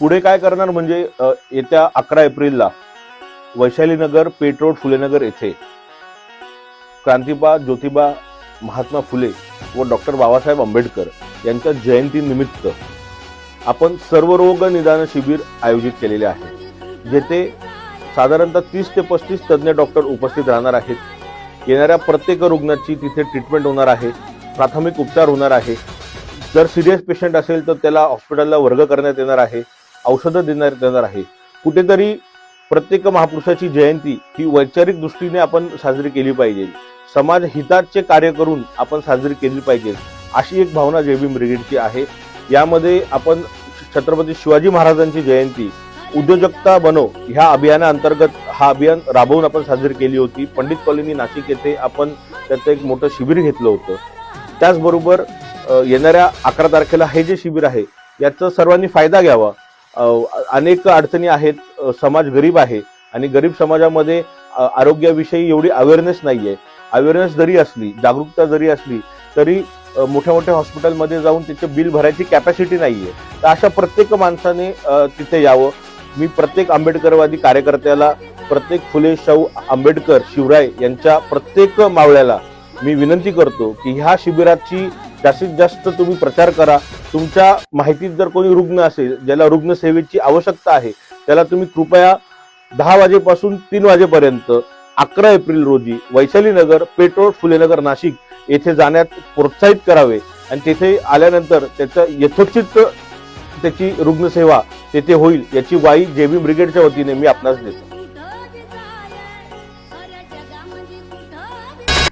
पुढे काय करणार म्हणजे येत्या अकरा एप्रिलला वैशालीनगर पेटरोड फुलेनगर येथे क्रांतिबा ज्योतिबा महात्मा फुले व डॉक्टर बाबासाहेब आंबेडकर यांच्या जयंतीनिमित्त आपण सर्वरोग निदान शिबिर आयोजित केलेले आहे जेथे साधारणतः तीस ते पस्तीस तज्ज्ञ डॉक्टर उपस्थित राहणार आहेत. येणाऱ्या प्रत्येक रुग्णाची तिथे ट्रीटमेंट होणार आहे प्राथमिक उपचार होणार आहे. जर सिरियस पेशंट असेल तर त्याला हॉस्पिटलला वर्ग करण्यात येणार आहे. औषधं देणार देणार आहे. कुठेतरी प्रत्येक महापुरुषाची जयंती ही वैचारिक दृष्टीने आपण साजरी केली पाहिजे. समाज हिताचे कार्य करून आपण साजरी केली पाहिजे. अशी एक भावना जे ब्रिगेडची आहे. यामध्ये आपण छत्रपती शिवाजी महाराजांची जयंती उद्योजकता बनो ह्या अभियानाअंतर्गत हा अभियान राबवून आपण साजरी केली होती. पंडित कॉलनी नाशिक येथे आपण त्याचं एक मोठं शिबिर घेतलं होतं. त्याचबरोबर येणाऱ्या अकरा तारखेला हे जे शिबिर आहे याचा सर्वांनी फायदा घ्यावा. अनेक अडचणी आहेत. समाज गरीब आहे आणि गरीब समाजामध्ये आरोग्याविषयी एवढी अवेअरनेस नाही आहे अवेअरनेस जरी असली जागरूकता जरी असली तरी मोठ्या मोठ्या हॉस्पिटलमध्ये जाऊन तिथे बिल भरायची कॅपॅसिटी नाही आहे तर अशा प्रत्येक माणसाने तिथे यावं. मी प्रत्येक आंबेडकरवादी कार्यकर्त्याला प्रत्येक फुले शाहू आंबेडकर शिवराय यांच्या प्रत्येक मावळ्याला मी विनंती करतो की ह्या शिबिराची जास्तीत जास्त तुम्ही प्रचार करा. तुमच्या माहितीत जर कोणी रुग्ण असेल ज्याला रुग्णसेवेची आवश्यकता आहे त्याला तुम्ही कृपया दहा वाजेपासून तीन वाजेपर्यंत अकरा एप्रिल रोजी वैशाली नगर पेट्रोल फुलेनगर नाशिक येथे जाण्यात प्रोत्साहित करावे. आणि तेथे आल्यानंतर त्याचं यथोचित त्याची रुग्णसेवा तेथे होईल याची वाई जेबी ब्रिगेडच्या वतीने मी आपणास देतो.